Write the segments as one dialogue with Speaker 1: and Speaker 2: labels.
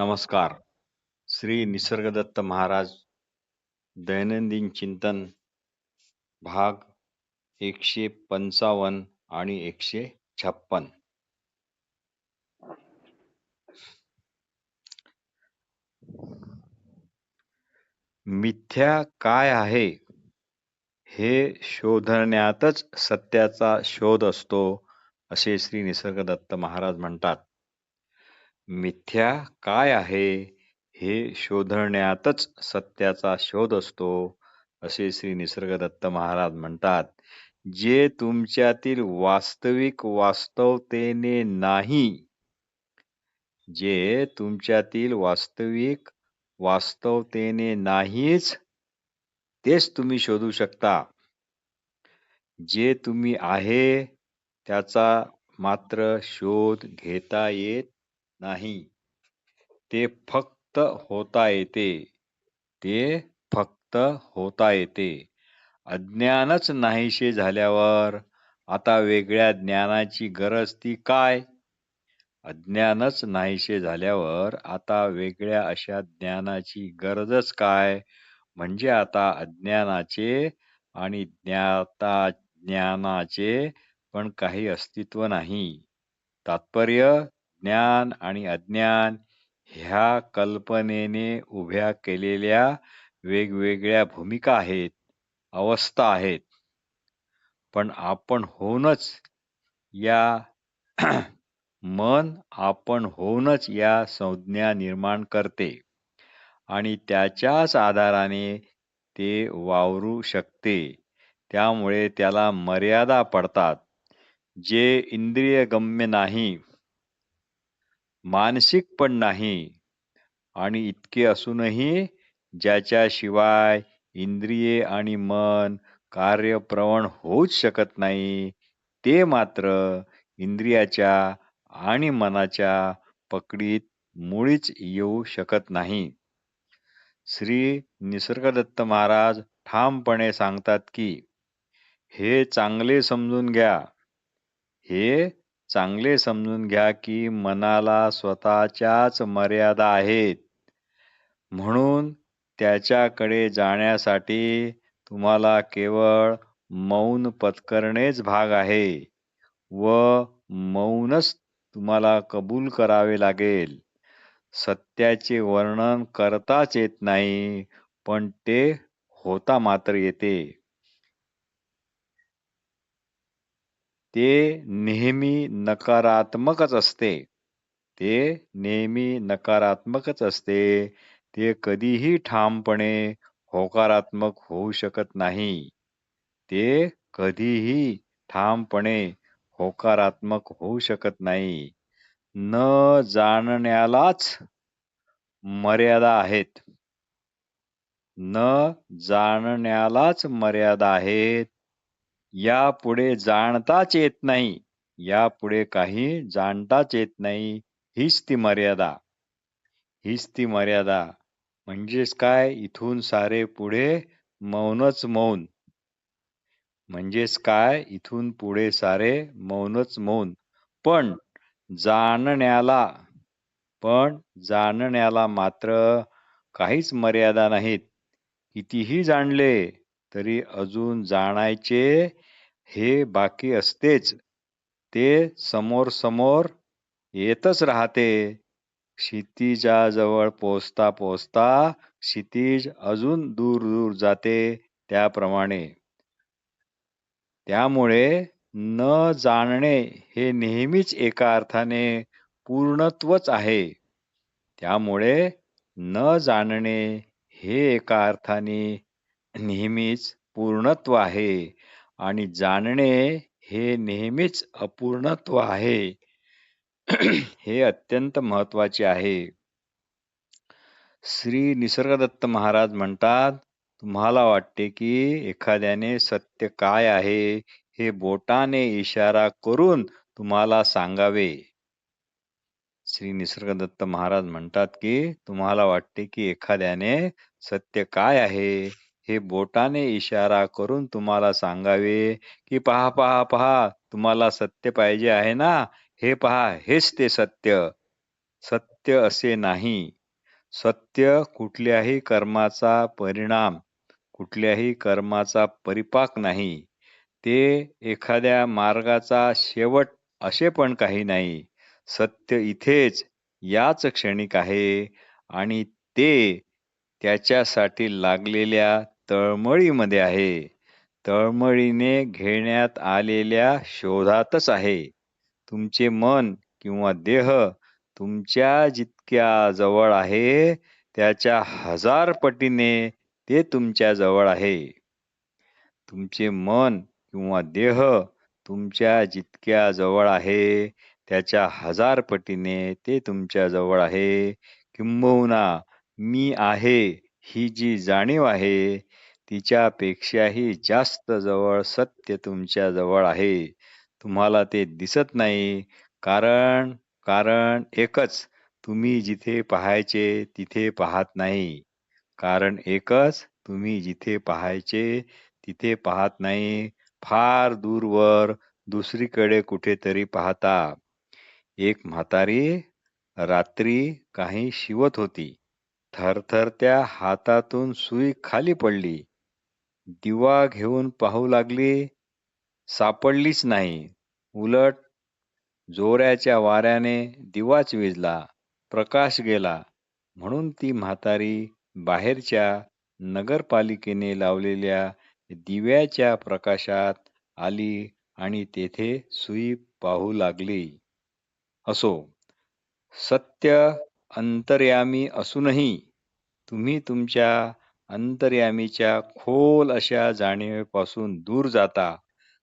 Speaker 1: नमस्कार. श्री निसर्गदत्त महाराज दैनंदिन चिंतन भाग एकशे पंचावन्न आणि एकशे छप्पन. मिथ्या काय आहे? हे शोधण्यातच सत्याचा शोध असतो असे श्री निसर्गदत्त महाराज म्हणतात. मिथ्या काय आहे हे शोधण्यातच सत्याचा शोध असतो असे श्री निसर्गदत्त महाराज म्हणतात. जे तुमच्यातील वास्तविक वास्तवतेने नाही जे तुमच्यातील वास्तविक वास्तवतेने नाहीच तेच तुम्ही शोधू शकता. जे तुम्ही आहे त्याचा मात्र शोध घेता येत नाही. ते फक्त होता येते. ते फक्त होता येते. अज्ञानच नाहीशे झाल्यावर आता वेगळ्या ज्ञानाची गरज ती काय? अज्ञानच नाहीशे झाल्यावर आता वेगळ्या अशा ज्ञानाची गरजच काय? म्हणजे आता अज्ञानाचे आणि ज्ञाता ज्ञानाचे पण काही अस्तित्व नाही. तात्पर्य ज्ञान आणि अज्ञान ह्या कल्पनेने उभ्या केलेल्या वेगवेगळ्या भूमिका आहेत अवस्था आहेत. पण आपण होऊनच या मन आपण होऊनच या संज्ञा निर्माण करते आणि त्याच्याच आधाराने ते वावरू शकते. त्यामुळे त्याला मर्यादा पडतात जे इंद्रियगम्य नाही. मानसिक पण नाही. आणि इतके असूनही ज्याच्याशिवाय इंद्रिये आणि मन कार्यप्रवण होऊच शकत नाही ते मात्र इंद्रियाच्या आणि मनाच्या पकडीत मुळीच येऊ शकत नाही. श्री निसर्गदत्त महाराज ठामपणे सांगतात की हे चांगले समजून घ्या. हे चांगले समजून घ्या की मनाला स्वतःच्याच मर्यादा आहेत. म्हणून त्याच्याकडे जाण्यासाठी तुम्हाला केवळ मौन पत्करणेच भाग आहे व मौनच तुम्हाला कबूल करावे लागेल. सत्याचे वर्णन करताच येत नाही पण ते होता मात्र येते. ते नेहमी नकारात्मकच असते. ते नेहमी नकारात्मकच असते. ते कधीही ठामपणे होकारात्मक होऊ शकत नाही. ते कधीही ठामपणे होकारात्मक होऊ शकत नाही. न जाणण्यालाच मर्यादा आहेत. न जाणण्यालाच मर्यादा आहेत. यापुढे जाणताच येत नाही. यापुढे काही जाणताच येत नाही. हीच ती मर्यादा. हीच ती मर्यादा. म्हणजेच काय? इथून सारे पुढे मौनच मौन. म्हणजेच काय? इथून पुढे सारे मौनच मौन. पण जाणण्याला पण जाणण्याला मात्र काहीच मर्यादा नाहीत. कितीही जाणले तरी अजून जाणायचे हे बाकी असतेच. ते समोर समोर येतच राहते. क्षितिजाजवळ पोचता पोचता क्षितिज अजून दूर दूर जाते त्याप्रमाणे. त्यामुळे न जाणणे हे नेहमीच एका अर्थाने पूर्णत्वच आहे. त्यामुळे न जाणणे हे एका अर्थाने नेहमीच पूर्णत्व आहे आणि जाणणे हे नेहमीच अपूर्णत्व आहे. हे अत्यंत महत्त्वाचे आहे. श्री निसर्गदत्त महाराज म्हणतात तुम्हाला वाटते की एखाद्याने सत्य काय आहे हे बोटाने इशारा करून तुम्हाला सांगावे? श्री निसर्गदत्त महाराज म्हणतात की तुम्हाला वाटते की एखाद्याने सत्य काय आहे हे बोटाने इशारा करून तुम्हाला सांगावे की पहा पहा पहा तुम्हाला सत्य पाहिजे आहे ना? हे पहा हेच ते सत्य. सत्य असे नाही. सत्य कुठल्याही कर्माचा परिणाम कुठल्याही कर्माचा परिपाक नाही. ते एखाद्या मार्गाचा शेवट असे पण काही नाही. सत्य इथेच याच क्षणिक आहे आणि ते त्याच्यासाठी लागलेल्या तळमळीमध्ये आहे. तळमळीने घेण्यात आलेल्या शोधातच आहे. तुमचे मन किंवा देह तुमच्या जितक्या जवळ आहे त्याच्या हजार पटीने ते तुमच्या जवळ आहे. तुमचे मन किंवा देह तुमच्या जितक्या जवळ आहे त्याच्या हजार पटीने ते तुमच्या जवळ आहे. किंबहुना मी आहे ही जी जाणीव आहे तिच्यापेक्षाही जास्त जवळ सत्य तुमच्या जवळ आहे. तुम्हाला ते दिसत नाही. कारण कारण एकच तुम्ही जिथे पाहायचे तिथे पाहत नाही. कारण एकच तुम्ही जिथे पाहायचे तिथे पाहत नाही. फार दूरवर दुसरीकडे कुठेतरी पाहता. एक म्हातारी रात्री काही शिवत होती. थरथरत्या हातातून सुई खाली पडली. दिवा घेऊन पाहू लागली सापडलीच नाही. उलट जोऱ्याच्या वाऱ्याने दिवाच विजला प्रकाश गेला. म्हणून ती म्हातारी बाहेरच्या नगरपालिकेने लावलेल्या दिव्याच्या प्रकाशात आली आणि तेथे सुई पाहू लागली. असो सत्य अंतर्यामी असूनही तुम्ही तुमच्या अंतर्यामीच्या खोल अशा जाणीवेपासून दूर जाता.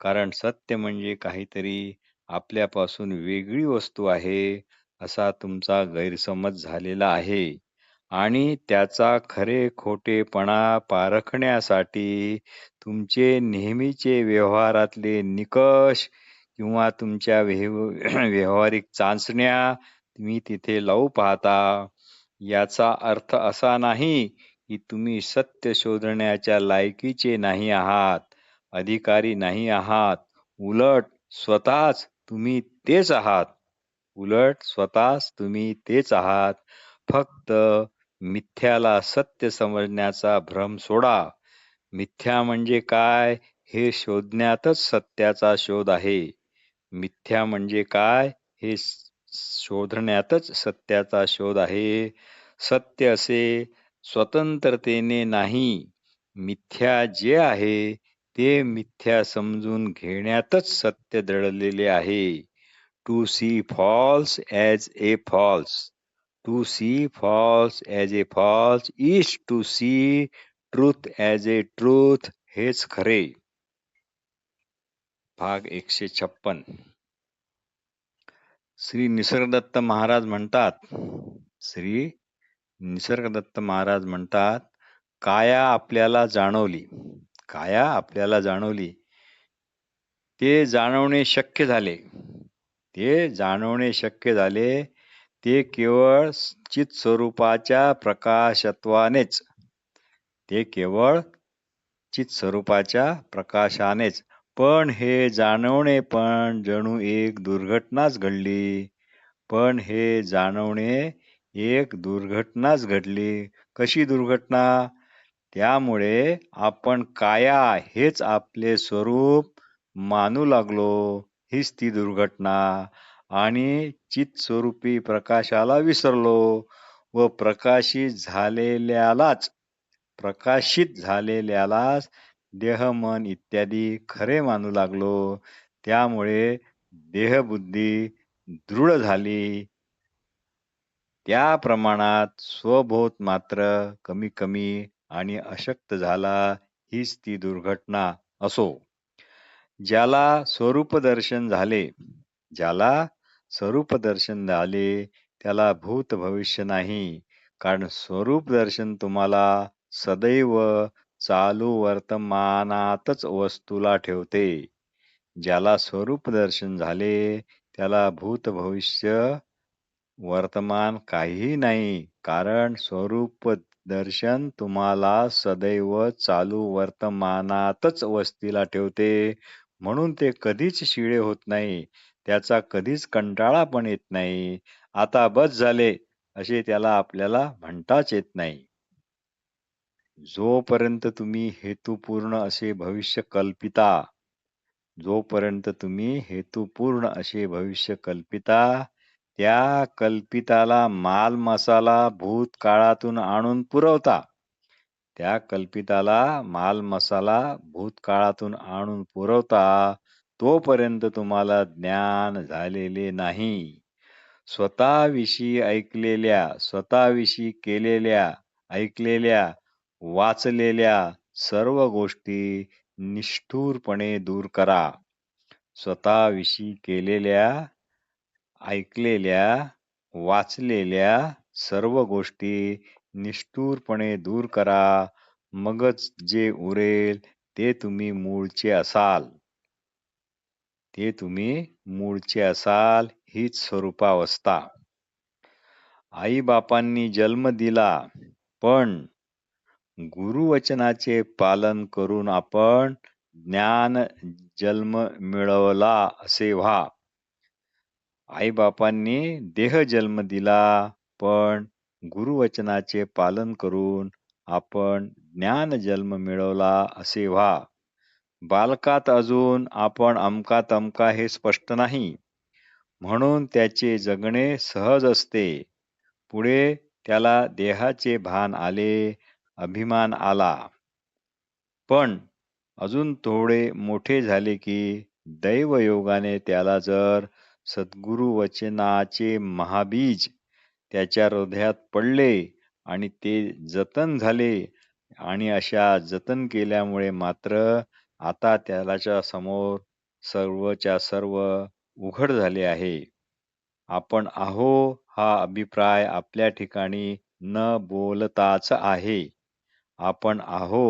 Speaker 1: कारण सत्य म्हणजे काहीतरी आपल्यापासून वेगळी वस्तू आहे असा तुमचा गैरसमज झालेला आहे. आणि त्याचा खरे खोटेपणा पारखण्यासाठी तुमचे नेहमीचे व्यवहारातले निकष किंवा तुमच्या व्यवहारिक चाचण्या तुम्ही तिथे लावू पाहता. याचा अर्थ असा नाही की तुम्ही सत्य शोधण्याच्या लायकीचे नाही आहात अधिकारी नाही आहात. उलट स्वतःच तुम्ही तेच आहात. उलट स्वतःच तुम्ही तेच आहात. फक्त मिथ्याला सत्य समजण्याचा भ्रम सोडा. मिथ्या म्हणजे काय? हे शोधण्यातच सत्याचा शोध आहे. मिथ्या म्हणजे काय? हे शोधण्यातच सत्याचा शोध आहे. सत्य असे स्वतंत्रतेने नाही. मिथ्या जे आहे ते मिथ्या समजून घेण्यातच सत्य दडलेले आहे. To see false as a false to see false as a false is to see truth as a truth हेच खरे. भाग एकशे छप्पन. श्री निसर्गदत्त महाराज म्हणतात श्री निसर्गदत्त महाराज म्हणतात काया आपल्याला जाणवली काया आपल्याला जाणवली. ते जाणवणे शक्य झाले ते जाणवणे शक्य झाले ते केवळ चित स्वरूपाच्या प्रकाशत्वानेच ते केवळ चित स्वरूपाच्या प्रकाशानेच. पण हे जाणवणे पण जणू एक दुर्घटनाच घडली. पण हे जाणवणे एक दुर्घटनाच घडली. कशी दुर्घटना? त्यामुळे आपण काया हेच आपले स्वरूप मानू लागलो. हीच ती दुर्घटना. आणि चित स्वरूपी प्रकाशाला विसरलो व प्रकाशित झालेल्यालाच प्रकाशित झालेल्यालाच देह मन इत्यादी खरे मानू लागलो. त्यामुळे देहबुद्धी दृढ झाली. त्या प्रमाणात स्वबोध मात्र कमी कमी आणि अशक्त झाला हीच ती दुर्घटना असो. ज्याला स्वरूप दर्शन झाले ज्याला स्वरूप दर्शन झाले त्याला भूत भविष्य नाही. कारण स्वरूप दर्शन तुम्हाला सदैव चालू वर्तमानातच वस्तूला ठेवते. ज्याला स्वरूप दर्शन झाले त्याला भूत भविष्य वर्तमान काहीही नाही. कारण स्वरूप दर्शन तुम्हाला सदैव चालू वर्तमानातच वस्तीला ठेवते. म्हणून ते कधीच शिळे होत नाही. त्याचा कधीच कंटाळा पण येत नाही. आता बस झाले असे त्याला आपल्याला म्हणताच येत नाही. जोपर्यंत तुम्ही हेतुपूर्ण असे भविष्य कल्पिता जोपर्यंत तुम्ही हेतुपूर्ण असे भविष्य कल्पिता त्या कल्पिताला माल मसाला भूतकाळातून आणून पुरवता. त्या कल्पिताला माल मसाला भूतकाळातून आणून पुरवता तोपर्यंत तुम्हाला ज्ञान झालेले नाही. स्वतःविषयी ऐकलेल्या स्वतःविषयी केलेल्या ऐकलेल्या वाचलेल्या सर्व गोष्टी निष्ठुरपणे दूर करा. स्वतःविषयी केलेल्या ऐकलेल्या वाचलेल्या सर्व गोष्टी निष्ठुरपणे दूर करा. मगच जे उरेल ते तुम्ही मूळचे असाल. ते तुम्ही मूळचे असाल हीच स्वरूपावस्था. आई बापांनी जन्म दिला पण गुरुवचनाचे पालन करून आपण ज्ञान जन्म मिळवला असे व्हा आई बापांनी देह जन्म दिला पण गुरुवचनाचे पालन करून आपण ज्ञान जन्म मिळवला असे व्हा बालकात अजून आपण अमका तमका हे स्पष्ट नाही. म्हणून त्याचे जगणे सहज असते. पुढे त्याला देहाचे भान आले अभिमान आला. पण अजून थोडे मोठे झाले की दैवयोगाने त्याला जर सद्गुरु वचनाचे महाबीज त्याच्या हृदयात पडले आणि ते जतन झाले आणि अशा जतन केल्यामुळे मात्र आता त्याच्यासमोर सर्वच्या सर्व उघड झाले आहे. आपण आहो हा अभिप्राय आपल्या ठिकाणी न बोलताच आहे. आपण आहो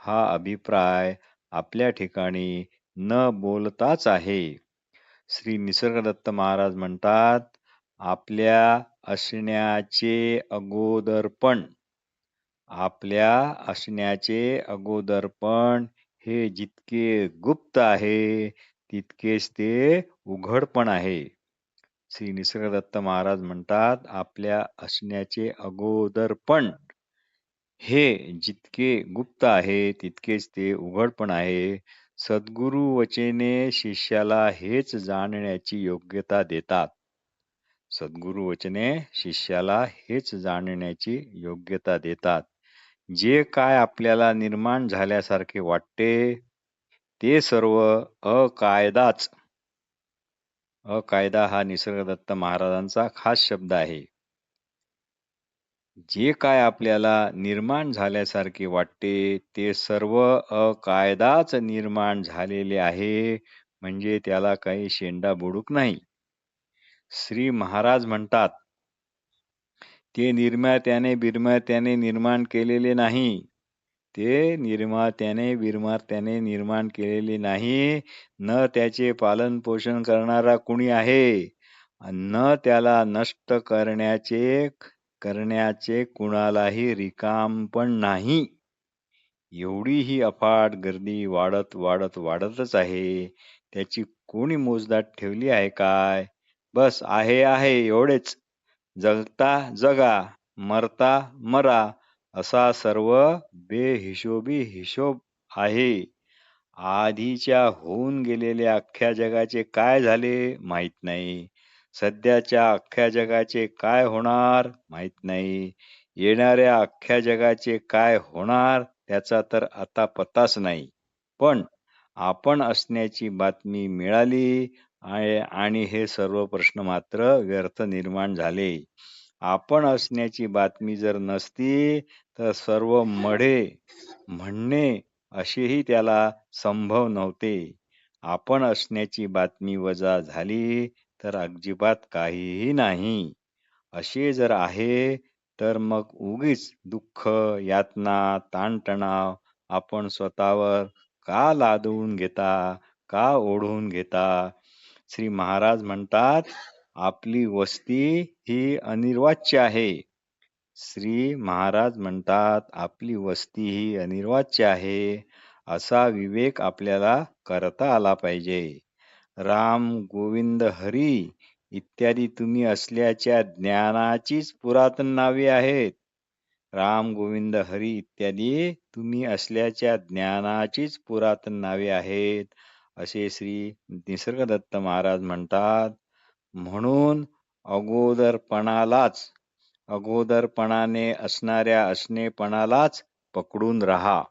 Speaker 1: हा अभिप्राय आपल्या ठिकाणी न बोलताच आहे. श्री निसर्गदत्त महाराज म्हणतात आपल्या असण्याचे अगोदरपण आपल्या असण्याचे अगोदरपण हे जितके गुप्त आहे तितकेच ते उघड पण आहे. श्री निसर्गदत्त महाराज म्हणतात आपल्या असण्याचे अगोदरपण हे जितके गुप्त आहे तितकेच ते उघड पण आहे. सद्गुरु वचने शिष्याला हेच जाणण्याची योग्यता देतात. सद्गुरु वचने शिष्याला हेच जाणण्याची योग्यता देतात. जे काय आपल्याला निर्माण झाल्यासारखे वाटते ते सर्व अकायदाच. अकायदा हा निसर्गदत्त महाराजांचा खास शब्द आहे. जे काय आपल्याला निर्माण झाल्यासारखे वाटते ते सर्व अकायदाच निर्माण झालेले आहे म्हणजे त्याला काही शेंडा बुडूक नाही. श्री महाराज म्हणतात ते निर्मात्याने बिरमात्याने निर्माण केलेले नाही. ते निर्मात्याने बिरमात्याने निर्माण केलेले नाही. न त्याचे पालन पोषण करणारा कुणी आहे? न त्याला नष्ट करण्याचे करण्याचे कुणालाही रिकाम पण नाही. एवढी ही अफाट गर्दी वाढत वाढत वाढतच आहे. त्याची कोणी मोजदात ठेवली आहे काय? बस आहे आहे एवढेच. जगता जगा मरता मरा असा सर्व बेहिशोबी हिशोब आहे. आधीच्या होऊन गेलेल्या अख्ख्या जगाचे काय झाले माहीत नाही. सध्याच्या अख्ख्या जगाचे काय होणार माहीत नाही. येणाऱ्या अख्ख्या जगाचे काय होणार त्याचा तर आता पत्ताच नाही. पण आपण असण्याची बातमी मिळाली आणि हे सर्व प्रश्न मात्र व्यर्थ निर्माण झाले. आपण असण्याची बातमी जर नसती तर सर्व मढे म्हणणे असेही त्याला संभव नव्हते. आपण असण्याची बातमी वजा झाली तर अजिबात काहीही नाही. असे जर आहे तर मग उगीच दुःख यातना ताणतणाव आपण स्वतःवर का लादवून घेता का ओढवून घेता? श्री महाराज म्हणतात आपली वस्ती ही अनिर्वाच्य आहे. श्री महाराज म्हणतात आपली वस्ती ही अनिर्वाच्य आहे. असा विवेक आपल्याला करता आला पाहिजे. राम गोविंद हरी इत्यादी तुम्ही असल्याच्या ज्ञानाचीच पुरातन नावे आहेत. राम गोविंद हरी इत्यादी तुम्ही असल्याच्या ज्ञानाचीच पुरातन नावे आहेत. असे श्री निसर्गदत्त महाराज म्हणतात. म्हणून अगोदरपणालाच अगोदरपणाने असणाऱ्या असणेपणालाच पकडून राहा.